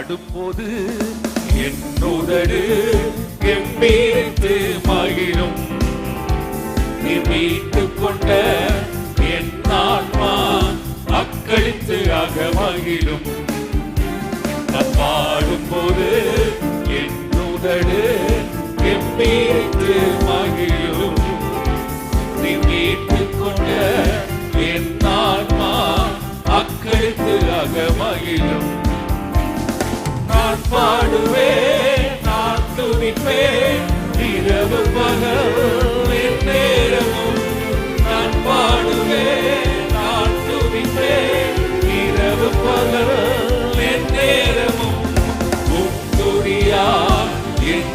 பாடும்போது என் உதடு கம்பீரித்து மகிழும். நிர்மீட்டு கொண்ட என் ஆன்மா அக்களித்து ஆக மகிழும். நான் பாடும்போது என் உதடு கம்பீரித்து மகிழும். நிர்மீட்டு கொண்ட என் ஆன்மா அக்களித்து ஆக மகிழும். பாடுவே நான் துணிப்பே இரவு பகல் நேரமும் நான் பாடுவே நான் துணிப்பே இரவு பகல் நேரமும் துணியா என்